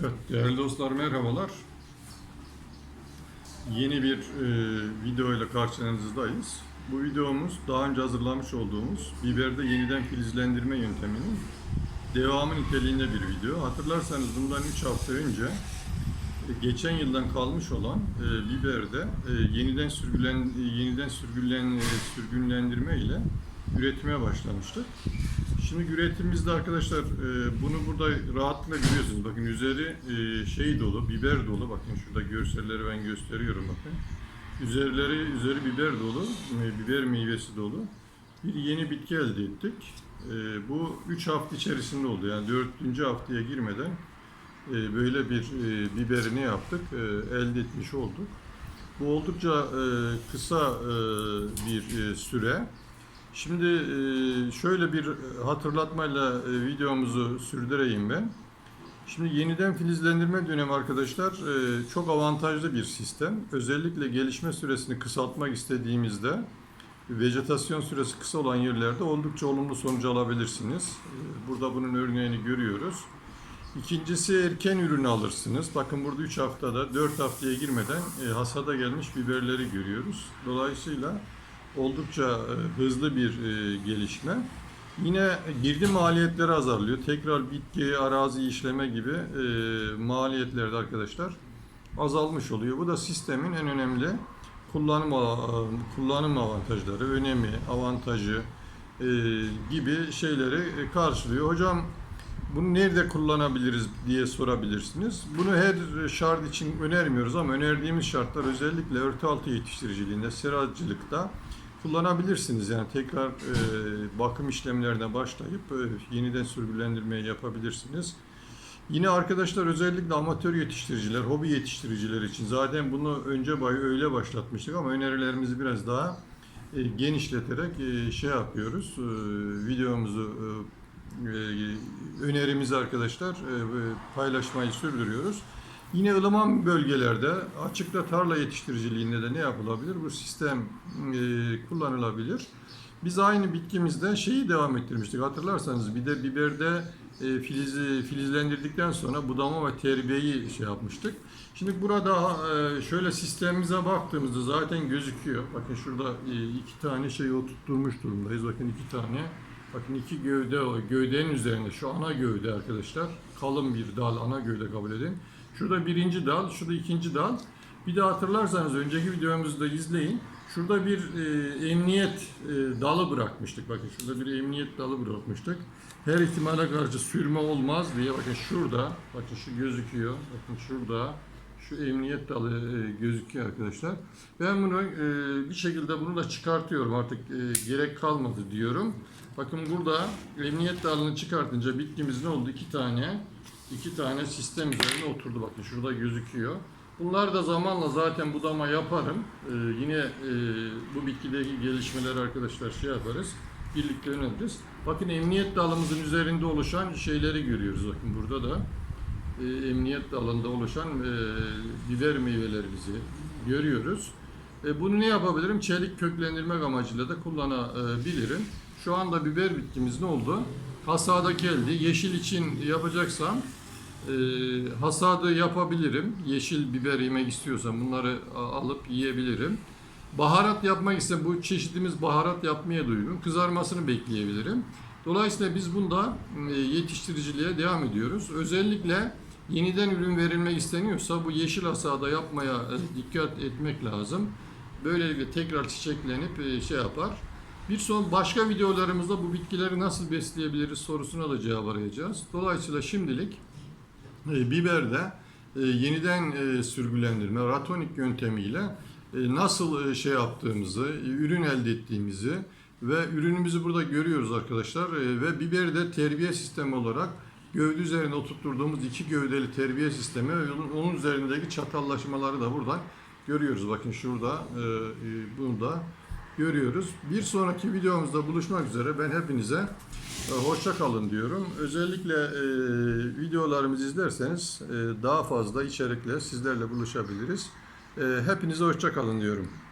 Evet, değerli dostlar merhabalar. Yeni bir e, video ile karşınızdayız. Bu videomuz daha önce hazırlamış olduğumuz biberde yeniden filizlendirme yönteminin devamı niteliğinde bir video. Hatırlarsanız bundan 3 hafta önce e, geçen yıldan kalmış olan e, biberde e, yeniden sürgülen e, yeniden sürgülen e, sürgünlendirme ile üretmeye başlamıştık. Şimdi üretimimizde arkadaşlar e, bunu burada rahatlıkla görüyorsunuz. Bakın üzeri e, şey dolu, biber dolu. Bakın şurada görselleri ben gösteriyorum bakın. Üzerleri üzeri biber dolu, e, biber meyvesi dolu. Bir yeni bitki elde ettik. E, bu 3 hafta içerisinde oldu. Yani 4. haftaya girmeden e, böyle bir e, biberi ne yaptık? E, elde etmiş olduk. Bu oldukça e, kısa e, bir e, süre. Şimdi şöyle bir hatırlatmayla videomuzu sürdüreyim ben. Şimdi yeniden filizlendirme dönemi arkadaşlar çok avantajlı bir sistem. Özellikle gelişme süresini kısaltmak istediğimizde vejetasyon süresi kısa olan yerlerde oldukça olumlu sonuç alabilirsiniz. Burada bunun örneğini görüyoruz. İkincisi erken ürünü alırsınız. Bakın burada 3 haftada 4 haftaya girmeden hasada gelmiş biberleri görüyoruz. Dolayısıyla oldukça e, hızlı bir e, gelişme. Yine girdi maliyetleri azalıyor. Tekrar bitki, arazi işleme gibi e, maliyetler de arkadaşlar azalmış oluyor. Bu da sistemin en önemli kullanım kullanım avantajları, önemi, avantajı gibi şeyleri karşılıyor. Hocam bunu nerede kullanabiliriz diye sorabilirsiniz. Bunu her şart için önermiyoruz ama önerdiğimiz şartlar özellikle örtü altı yetiştiriciliğinde, seracılıkta kullanabilirsiniz. Yani tekrar e, bakım işlemlerine başlayıp e, yeniden sürgülendirmeyi yapabilirsiniz. Yine arkadaşlar özellikle amatör yetiştiriciler, hobi yetiştiriciler için zaten bunu önce bay öyle başlatmıştık ama önerilerimizi biraz daha e, genişleterek e, şey yapıyoruz. E, videomuzu e, önerimizi arkadaşlar e, paylaşmayı sürdürüyoruz. Yine ılıman bölgelerde açıkta tarla yetiştiriciliğinde de ne yapılabilir? Bu sistem e, kullanılabilir. Biz aynı bitkimizde şeyi devam ettirmiştik. Hatırlarsanız bir de biberde e, filizi filizlendirdikten sonra budama ve terbiyeyi şey yapmıştık. Şimdi burada e, şöyle sistemimize baktığımızda zaten gözüküyor. Bakın şurada e, iki tane şeyi oturtturmuş durumdayız. Bakın iki tane. Bakın iki gövde o. Gövdenin üzerinde şu ana gövde arkadaşlar. Kalın bir dal ana gövde kabul edin. Şurada birinci dal, şurada ikinci dal. Bir de hatırlarsanız önceki videomuzu da izleyin. Şurada bir e, emniyet e, dalı bırakmıştık. Bakın şurada bir emniyet dalı bırakmıştık. Her ihtimale karşı sürme olmaz diye bakın şurada, bakın şu gözüküyor. Bakın şurada şu emniyet dalı e, gözüküyor arkadaşlar. Ben bunu e, bir şekilde bunu da çıkartıyorum artık e, gerek kalmadı diyorum. Bakın burada emniyet dalını çıkartınca bitkimiz ne oldu? İki tane iki tane sistem üzerine oturdu. Bakın şurada gözüküyor. Bunlar da zamanla zaten budama yaparım. Ee, yine e, bu bitkideki gelişmeleri arkadaşlar şey yaparız. Birlikte öneririz. Bakın emniyet dalımızın üzerinde oluşan şeyleri görüyoruz. Bakın burada da e, emniyet dalında oluşan e, biber meyvelerimizi görüyoruz. E, bunu ne yapabilirim? Çelik köklendirmek amacıyla da kullanabilirim. Şu anda biber bitkimiz ne oldu? Hasada geldi. Yeşil için yapacaksam e, hasadı yapabilirim. Yeşil biber yemek istiyorsam bunları alıp yiyebilirim. Baharat yapmak ise bu çeşitimiz baharat yapmaya da uygun. Kızarmasını bekleyebilirim. Dolayısıyla biz bunda e, yetiştiriciliğe devam ediyoruz. Özellikle yeniden ürün verilmek isteniyorsa bu yeşil hasada yapmaya e, dikkat etmek lazım. Böylelikle tekrar çiçeklenip e, şey yapar. Bir son başka videolarımızda bu bitkileri nasıl besleyebiliriz sorusuna da cevap arayacağız. Dolayısıyla şimdilik e, biberde yeniden sürgülendirme, ratonik yöntemiyle nasıl şey yaptığımızı, ürün elde ettiğimizi ve ürünümüzü burada görüyoruz arkadaşlar. Ve biberi de terbiye sistemi olarak gövde üzerine oturtturduğumuz iki gövdeli terbiye sistemi ve onun- üzerindeki çatallaşmaları da buradan görüyoruz. Bakın şurada e, e, bunu da görüyoruz. Bir sonraki videomuzda buluşmak üzere ben hepinize e, hoşça kalın diyorum. Özellikle videolarımızı izlerseniz daha fazla içerikle sizlerle buluşabiliriz. Hepinize hoşça kalın diyorum.